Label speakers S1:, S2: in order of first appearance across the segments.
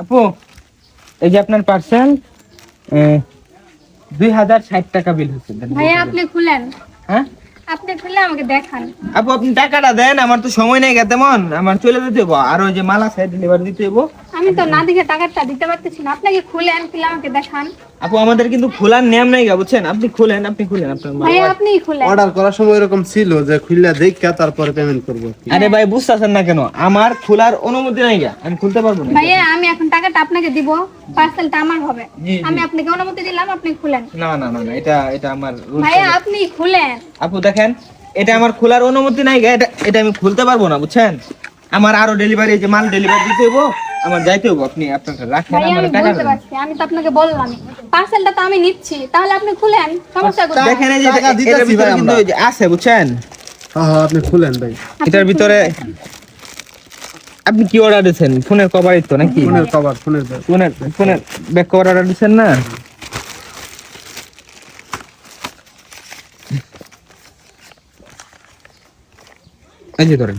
S1: আপু এই যে আপনার পার্সেল দুই হাজার ষাট টাকা বিল হচ্ছে।
S2: ভাইয়া আপনি খুলেন।
S1: হ্যাঁ?
S2: আপনি খুলে আমাকে দেখান।
S1: আপু আপনি টাকাটা দেন আমার তো সময় নেই গে তেমন। আমার চলে যেতে হব আর ওই যে মালা সাইড ডেলিভারি দিতে হব
S2: আমি তো না দেখে টাকাটা দিতে পারতেছি না। আপনাকে খুলে আমাকে দেখান।
S1: আপু আমাদের কিন্তু খোলার নিয়ম নেই গা বুঝছেন? আপনি খুলেন আপনি খুলেন আপনার।
S2: ভাইয়া আপনি খুলেন।
S3: অর্ডার করার সময় এরকম ছিল যে খুললে দেখা তারপরে পেমেন্ট করব
S1: আরে ভাই বুঝতেছেন না কেন? আমার খোলার অনুমতি নাই গা আমি খুলতে পারব না।
S2: ভাইয়া আমি এখন টাকাটা আপনাকে দিব পার্সেলটা আমার হবে। আমি আপনাকে অনুমতি দিলাম আপনি খুলেন।
S1: না না না না এটা এটা আমার
S2: ভাইয়া আপনি খুলেন।
S1: আপু দেখেন এটা আমার খোলার অনুমতি নাই গা এটা এটা আমি খুলতে পারব না বুঝছেন? আমার আরও ডেলিভারি যে মাল ডেলিভারি দিতে হব আমার যাইতে হব আপনি আপনার রাখেন
S2: ভাইয়া
S1: আমার
S2: আমি
S1: টাকা
S2: বুঝতে
S1: দেন।
S2: পারছি আমি তো আপনাকে বললাম পার্সেলটা তো আমি নিচ্ছি তাহলে আপনি খুলেন সমস্যা কোথায়?
S1: দেখেন এই যে
S3: টাকা
S1: এটার
S3: দিতেছি
S1: ভিতরে
S3: ভাই
S1: কিন্তু
S3: আমরা।
S1: এই যে আছে বুঝছেন?
S3: হ্যাঁ হ্যাঁ আপনি খুলেন ভাই।
S1: এটার ভিতরে আপনি কি অর্ডার দিয়েছেন ফোনের কভারই তো নাকি?
S3: ফোনের কভার ফোনের ব্যাগ।
S1: ফোনের ফোনের ব্যাক কভার অর্ডার দিয়েছেন না? এই যে ধরেন।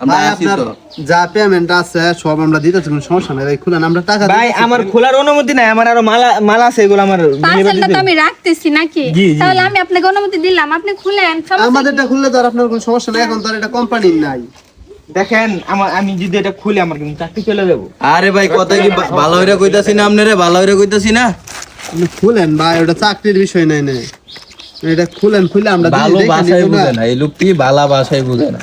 S1: আমরা
S4: ভাই আসি
S3: আপনার
S4: তো।
S3: যা পেমেন্ট আছে সব আমরা দিতেছি কোনো সমস্যা নাই ভাই খুলেন আমরা টাকা
S1: ভাই আমার খোলার অনুমতি নাই আমার আরও মালা মালা আছে এগুলো আমার
S2: পার্সেলটা তো আমি রাখতেছি নাকি?
S1: জি, জি।
S2: তাহলে আমি আপনাকে অনুমতি দিলাম আপনি খুলেন
S3: আমাদেরটা খুললে তো আর আপনার কোনো সমস্যা নাই এখন তো এটা কোম্পানি নাই।
S1: দেখেন আমার আমি যদি এটা খুলে আমার কিন্তু চাকরি চলে যাব।
S4: আরে ভাই কথা কি বা- ভালো হইরা কইতাছি না আপনারে ভালো হইরা কইতাছি না?
S3: খুলেন ভাই ওটা চাকরির বিষয় নাই না এটা খুলেন খুলে আমরা
S4: ভালো ভাষায়। বুঝে না এই লোকটি ভালো ভাষায় বুঝে না।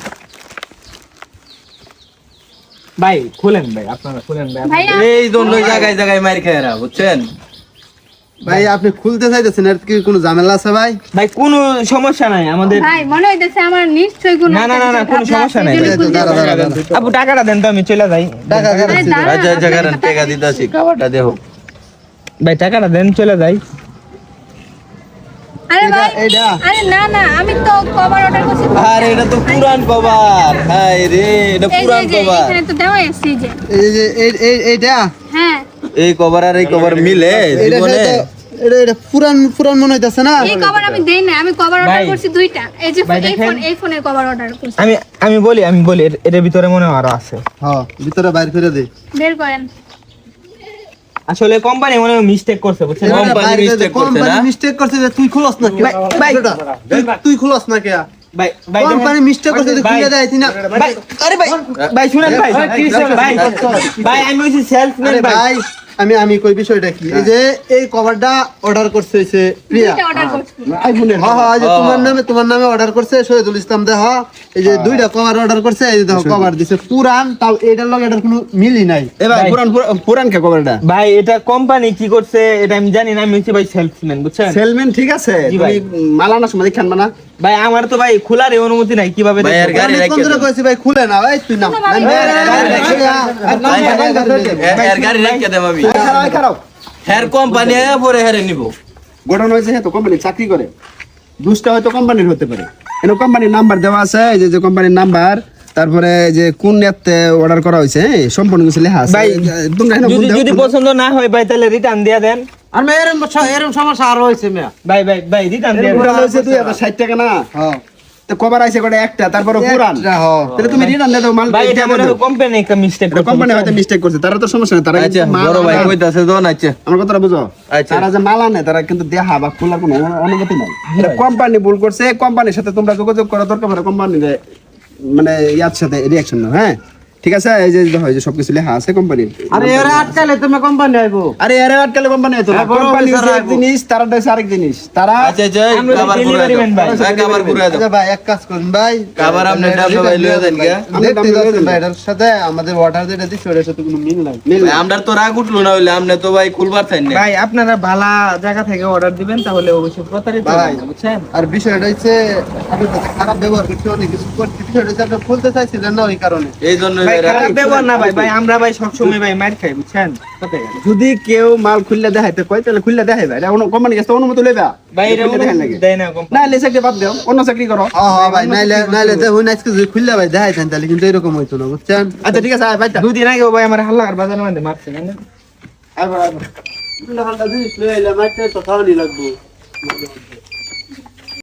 S1: ভাই খুলেন ভাই আপনারা খুলেন ভাই
S4: এই জন্য জায়গায় জায়গায় মার খায় এরা, বুঝছেন?
S3: ভাই আপনি খুলতে চাইতেছেন এর কি কোনো ঝামেলা আছে ভাই?
S1: ভাই কোনো সমস্যা নাই আমাদের
S2: ভাই মনে হইতেছে আমার নিশ্চয়ই কোনো
S1: না, না, না, না, কোনো সমস্যা নাই। আপু টাকাটা দেন তো আমি চলে যাই।
S3: টাকা
S2: আরে
S4: আচ্ছা
S2: টাকা
S4: দিতাছি খাবারটা দেহ
S1: ভাই টাকাটা দেন চলে যাই।
S2: আরে ভাই
S3: এটা?
S2: আরে না না আমি তো কভার অর্ডার করছি
S4: আরে এটা তো পুরান কভার হাই রে এটা
S2: এই
S4: পুরান
S2: এই যে,
S4: কভার
S2: এখানে তো দেওয়া আছে যে।
S3: এই যে এই- এই- এইটা?
S2: হ্যাঁ।
S4: এই কভার আর এই কভার মিলে
S3: এটা
S4: জীবনে
S3: এটা এটা পুরান পুরান মনে হইতাছে না?
S2: এই কভার আমি দেই না আমি কভার অর্ডার করছি দুইটা। এই যে এই ফোন এই ফোনের কভার অর্ডার করছি।
S1: আমি আমি বলি আমি বলি এর- এটার ভিতরে মনে হয় আরও আছে।
S3: হ্যাঁ ভিতরে বাইর করে দে।
S2: বের করেন।
S1: আসলে কোম্পানি মনে হয় মিস্টেক করছে বুঝছেন?
S3: কোম্পানি
S4: মিস্টেক করছে না?
S3: মিস্টেক করছে যে তুই খুলস না কে
S1: ভাই,
S3: তুই- খুলস না কে
S1: ভাই ভাই
S3: কোম্পানি মিস্টেক করছে তুই
S1: ভাই,
S3: খুলে দেয় না
S1: ভাই আরে ভাই ভাই শুনেন ভাই ভাই ভাই আমি হইছি সেলসম্যান ভাই
S3: আমি আমি কই বিষয়টা কি এই যে এই কভারটা অর্ডার করছে হইছে প্রিয়া
S2: অর্ডার করছি
S3: আইফোনের হ্যাঁ হ্যাঁ এই যে তোমার নামে তোমার নামে অর্ডার করছে শহীদুল ইসলাম দেহ এই যে দুইটা কভার অর্ডার করছে এই যে দেখো কভার দিছে পুরান তাও এটার লগে এটার কোনো মিলই নাই
S1: ভাই,
S3: পুরান পুরান কে কভারটা
S1: ভাই এটা কোম্পানি কি করছে এটা আমি জানি না আমি হচ্ছে ভাই সেলসম্যান বুঝছেন
S3: সেলম্যান ঠিক আছে
S1: ভাই।
S3: মালানা সময় খান না
S1: ভাই আমার তো ভাই খোলার এই অনুমতি নাই কীভাবে
S4: ভাই, গাড়ি রেখে
S3: ভাই খুলে না ভাই তুই না
S5: হ্যাঁ, দেওয়া আছে যে তারপরে যে কোন অ্যাপতে অর্ডার করা হয়েছে সম্পূর্ণ কিছু লেখা আছে।
S1: যদি পছন্দ না হয় ভাই তাহলে রিটার্ন দিয়ে দেন।
S3: আর মেয়ের এরকম সমস্যা আরও হয়েছে মেয়া।
S1: ভাই ভাই ভাই রিটার্ন দিয়ে
S5: টাকা না।
S3: হ্যাঁ।
S5: কভার কটা একটা তারপরে পুরান।
S3: হ্যাঁ।
S5: তাহলে তুমি রিটার্ন দাও মাল
S1: ভাই এটা মনে হয় কোম্পানি একটা মিস্টেক করছে?
S5: কোম্পানি হয়তো মিস্টেক করছে তারা তো সমস্যা তারা
S4: আচ্ছা বড় ভাই কইতাছে আচ্ছা।
S5: আমার কথাটা বুঝো?
S4: আচ্ছা।
S5: তারা যে মাল আনে তারা কিন্তু দেহা বা খোলার কোনো অনু- অনুমতি নাই। কোম্পানি ভুল করছে কোম্পানির সাথে তোমরা যোগাযোগ করা দরকার পড়ে কোম্পানির মানে ইয়ার সাথে রিয়াকশন নাও হ্যাঁ? ঠিক আছে? এই যে এই যে সবকিছু লেখা আছে কোম্পানির
S3: আরে এরা আটকালে তুমি কোম্পানি আইবো
S5: আরে এর আটকালে কোম্পানি
S3: হ্যাঁ,
S5: কোম্পানি এক। জিনিস তারা হচ্ছে আরেক জিনিস। তারা
S4: আচ্ছা আচ্ছা
S1: আমরা
S4: কাবার ঘুরে দাও।
S1: ভাই।
S4: এই কাবার ঘুরে দাও।
S3: আচ্ছা ভাই এক কাজ করুন ভাই।
S4: খাবার আপনি ডাবলে ভাই লইয়া দেন গিয়া।
S5: আপনি
S3: দেখতে
S5: ডাবলে দেন।
S3: ভাই এটার সাথে আমাদের অর্ডার যেটা দিচ্ছি ওটার সাথে কোনো মিল নাই।
S5: মিল
S4: ভাই, আমরার তো রাগ উঠল না হইলে আপনি তো ভাই খুলবার চাই না
S1: ভাই আপনারা ভালো জায়গা থেকে অর্ডার দিবেন তাহলে অবশ্যই প্রতারিত
S3: ভাই।
S1: বুঝছেন?
S3: আর বিষয়টা হচ্ছে আপনার সাথে খারাপ ব্যবহার করছে অনেক কিছু করছে বিষয়টা হচ্ছে আপনি খুলতে চাইছিলেন না ওই কারণে।
S4: এই জন্য
S1: ভাই ভাই ব্যবহার না ভাই ভাই আমরা ভাই সবসময় ভাই মার খাই বুঝছেন।
S5: যদি কেউ মাল খুললে দেখাইতে কয় তাহলে খুললে দেখাইবা এটা কোম্পানি কাছে অনুমতি লইবা?
S1: ভাই না
S5: এলে চাকরি বাদ দাও অন্য চাকরি করো।
S3: ভাই নাইলে নাইলে দেখুন আজকে যদি খুললে ভাই দেখাইতেন তাহলে কিন্তু এরকম হইতো না বুঝছেন?
S5: আচ্ছা ঠিক আছে বাইটা
S1: দুদিন আগে ভাই আমার হাল্লাকার বাজারের মধ্যে মারছে জানেন?
S5: আয়, আয়, আয়।
S3: জিনিস লইলে মাইতে তো খাওয়ানি লাগবো।